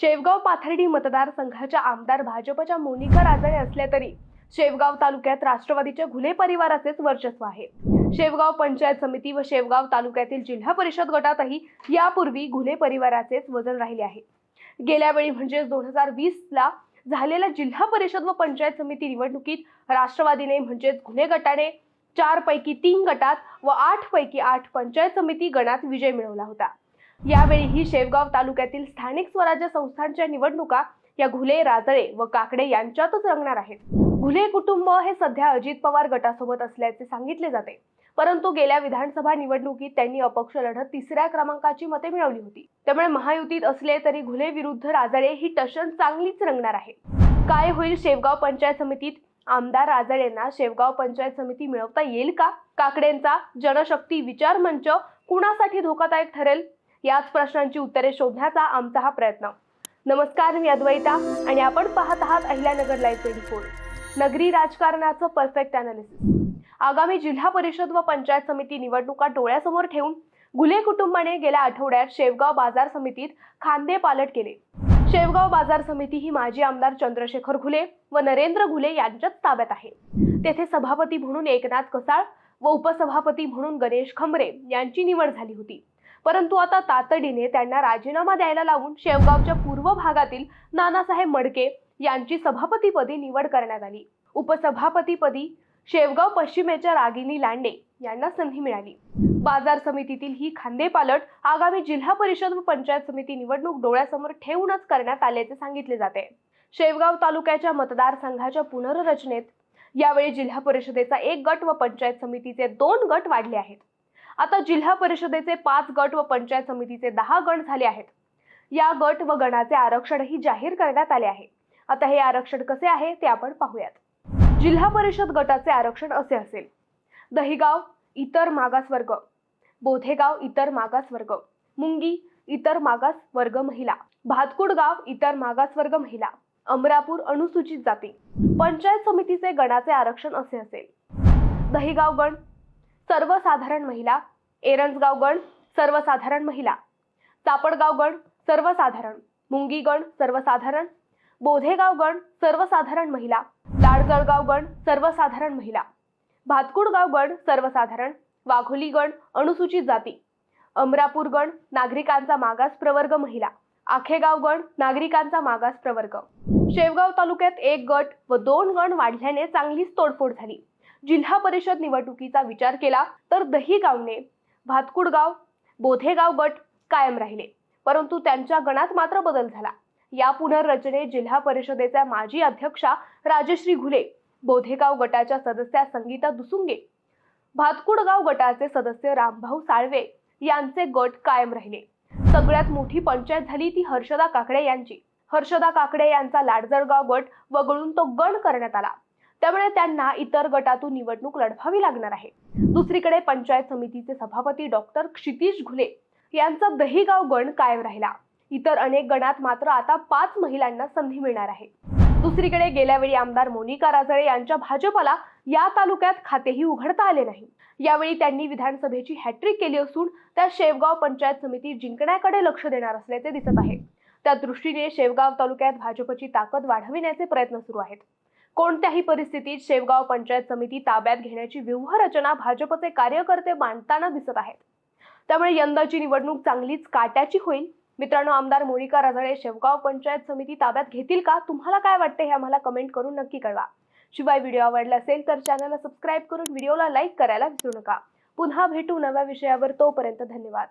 शेवगाव पाथर्डी मतदारसंघाच्या आमदार भाजपच्या मोनिका राजळे असल्या तरी शेवगाव तालुक्यात राष्ट्रवादीच्या घुले परिवाराचेच वर्चस्व आहे. शेवगाव पंचायत समिती व शेवगाव तालुक्यातील जिल्हा परिषद गटातही यापूर्वी घुले परिवाराचेच वजन राहिले आहे. गेल्या वेळी म्हणजेच दोन हजार वीस ला झालेल्या जिल्हा परिषद व पंचायत समिती निवडणुकीत राष्ट्रवादीने म्हणजेच घुले गटाने चार पैकी तीन गटात व आठ पैकी आठ पंचायत समिती गणात विजय मिळवला होता. यावेळी ही शेवगाव तालुक्यातील स्थानिक स्वराज्य संस्थांच्या निवडणुका या घुले राजळे व काकडे यांच्यातच रंगणार आहेत. घुले कुटुंब हे सध्या अजित पवार गटासोबत असल्याचे सांगितले जाते. परंतु गेल्या विधानसभा निवडणुकीत त्यांनी अपक्ष लढत तिसऱ्या क्रमांकाची मते मिळवली होती. त्यामुळे महायुतीत असले तरी घुले विरुद्ध राजळे ही टशन चांगलीच रंगणार आहे. काय होईल शेवगाव पंचायत समितीत? आमदार राजळेंना शेवगाव पंचायत समिती मिळवता येईल का? काकडेंचा जनशक्ती विचार मंच कुणासाठी धोकादायक ठरेल? याच प्रश्नांची उत्तरे शोधण्याचा आमचा हा प्रयत्न. नमस्कार मी अद्वैता आणि आपण पाहत आहात अहिल्यानगर लाईव्ह ट्वेंटी फोर नगरी राजकारणाचं परफेक्ट अनालिसिस आगामी जिल्हा परिषद व पंचायत समिती निवडणुका डोळ्यासमोर ठेवून घुले कुटुंबाने गेल्या आठवड्यात शेवगाव बाजार समितीत खांदे पालट केले. शेवगाव बाजार समिती ही माजी आमदार चंद्रशेखर घुले व नरेंद्र घुले यांच्याच ताब्यात आहे. तेथे सभापती म्हणून एकनाथ कसाळ व उपसभापती म्हणून गणेश खंबरे यांची निवड झाली होती. परंतु आता तातडीने त्यांना राजीनामा द्यायला लावून शेवगावच्या पूर्व भागातील नानासाहेब मडके यांची सभापतीपदी निवड करण्यात आली. उपसभापतीपदी शेवगाव पश्चिमेच्या रागिनी लांडे यांना संधी मिळाली. बाजार समितीतील ही खांदेपालट आगामी जिल्हा परिषद व पंचायत समिती निवडणूक डोळ्यासमोर ठेवूनच करण्यात आल्याचे सांगितले जाते. शेवगाव तालुक्याच्या मतदारसंघाच्या पुनर्रचनेत यावेळी जिल्हा परिषदेचा एक गट व पंचायत समितीचे दोन गट वाढले आहेत. आता जिल्हा परिषदेचे पाच गट व पंचायत समितीचे दहा गट झाले आहेत. या गट व गणाचे आरक्षणही जाहीर करण्यात आले आहे. आता हे आरक्षण कसे आहे ते आपण पाहूयात. जिल्हा परिषद गटाचे आरक्षण असे असेल. दहिगाव इतर मागास वर्ग. बोधेगाव इतर मागास वर्ग. मुंगी इतर मागास वर्ग महिला. भातकुड गाव इतर मागासवर्ग महिला. अमरापूर अनुसूचित जाती. पंचायत समितीचे गणाचे आरक्षण असे असेल. दहिगाव गण सर्वसाधारण महिला एरंजगाव गण सर्वसाधारण महिला. चापडगाव गण सर्वसाधारण. मुंगी गण सर्वसाधारण. बोधेगाव गण सर्वसाधारण महिला. लाडजळगाव गण सर्वसाधारण महिला. भातकुडगाव गण सर्वसाधारण. वाघोली गण अनुसूचित जाती. अमरापूर गण नागरिकांचा मागास प्रवर्ग महिला. आखेगाव गण नागरिकांचा मागास प्रवर्ग. शेवगाव तालुक्यात एक गट व दोन गण वाढल्याने चांगलीच तोडफोड झाली. जिल्हा परिषद निवडणुकीचा विचार केला तर दहीगावने भातकुडगाव बोधेगाव गट कायम राहिले. परंतु त्यांच्या गणात मात्र बदल झाला. या पुनर्रचनेत जिल्हा परिषदेच्या माजी अध्यक्षा राजश्री घुले बोधेगाव गटाच्या सदस्या संगीता दुसुंगे भातकुडगाव गटाचे सदस्य रामभाऊ साळवे यांचे गट कायम राहिले. सगळ्यात मोठी पंचायत झाली ती हर्षदा काकडे यांची. हर्षदा काकडे यांचा लाडजळगाव गट वगळून तो गण करण्यात आला. त्यामुळे त्यांना इतर गटातून निवडणूक लढवावी लागणार आहे. दुसरीकडे पंचायत समितीचे सभापती डॉक्टर क्षितिश घुले यांचा दहीगाव गण कायम राहिला. इतर अनेक गणात मात्र आता पाच महिलांना संधी मिळणार आहे. दुसरीकडे गेल्या वेळी आमदार मोनिका राजळे यांच्या भाजपला या तालुक्यात खातेही उघडता आले नाही. यावेळी त्यांनी विधानसभेची हॅट्रिक केली असून त्या शेवगाव पंचायत समिती जिंकण्याकडे लक्ष देणार असल्याचे दिसत आहे. त्या दृष्टीने शेवगाव तालुक्यात भाजपची ताकद वाढविण्याचे प्रयत्न सुरू आहेत. कोणत्याही परिस्थितीत शेवगाव पंचायत समिती ताब्यात घेण्याची व्यूहरचना भाजपचे कार्यकर्ते मांडताना दिसत आहेत. त्यामुळे यंदाची निवडणूक चांगलीच काट्याची होईल. मित्रांनो आमदार मोनिका राजळे शेवगाव पंचायत समिती ताब्यात घेतील का? तुम्हाला काय वाटते हे आम्हाला कमेंट करून नक्की कळवा. शिवाय व्हिडिओ आवडला असेल तर चॅनलला सबस्क्राईब करून व्हिडिओला लाईक करायला विसरू नका. पुन्हा भेटू नव्या विषयावर तोपर्यंत धन्यवाद.